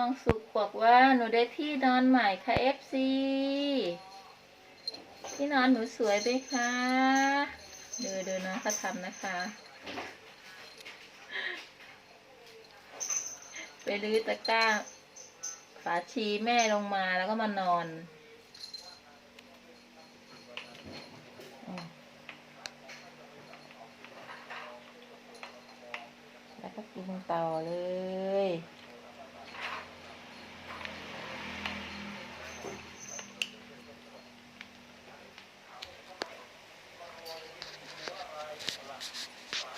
องสุขบอกว่าหนูได้ที่นอนใหม่ค่ะ FC ที่นอนหนูสวยไหมคะดูดูน้องเขาทำนะคะ ไปรื้อตะกร้า ฝาชีแม่ลงมาแล้วก็มานอนแล้วก็กินต่อเลย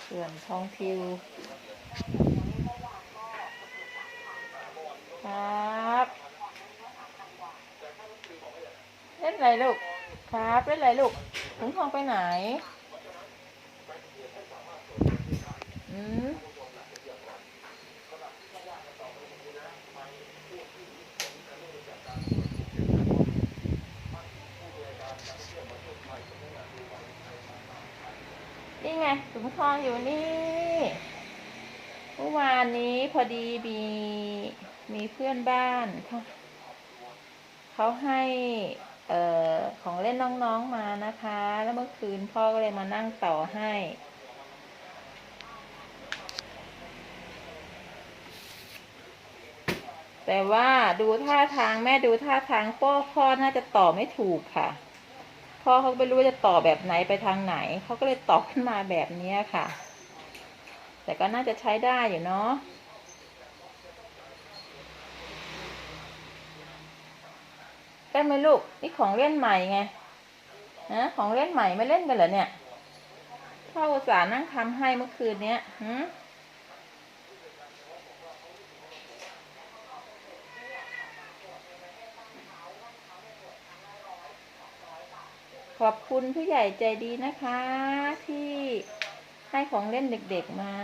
ส่วนทองทิวครับ เล่นอะไรลูก ครับ เล่นอะไรลูกถุงทองไปไหน นี่ไงถุงทองอยู่นี่เมื่อวานนี้พอดีมีมีเพื่อนบ้านเขาเขาให้เอ่อของเล่นน้องๆมานะคะ แล้วเมื่อคืนพ่อก็เลยมานั่งต่อให้ แต่ว่าดูท่าทางแม่ดูท่าทางพ่อพ่อน่าจะต่อไม่ถูกค่ะ พ่อเขาไม่รู้ว่าจะต่อแบบไหนไปทางไหน เขาก็เลยต่อขึ้นมาแบบนี้ค่ะ แต่ก็น่าจะใช้ได้อยู่เนาะได้ไหมลูก นี่ของเล่นใหม่ไงนะของเล่นใหม่ไม่เล่นกันเหรอเนี่ยพ่ออุตส่าห์นั่งทำให้เมื่อคืนเนี้ยหืม ขอบคุณผู้ใหญ่ใจดีนะคะ ที่ให้ของเล่นเด็กๆมา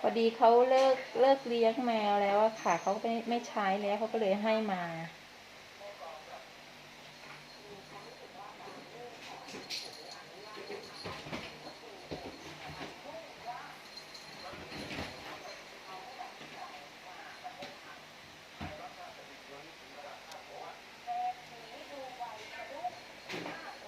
พอดีเขาเลิกเลิกเลี้ยงแมวแล้วอะค่ะเขาไม่ไม่ใช้แล้วเขาก็เลยให้มา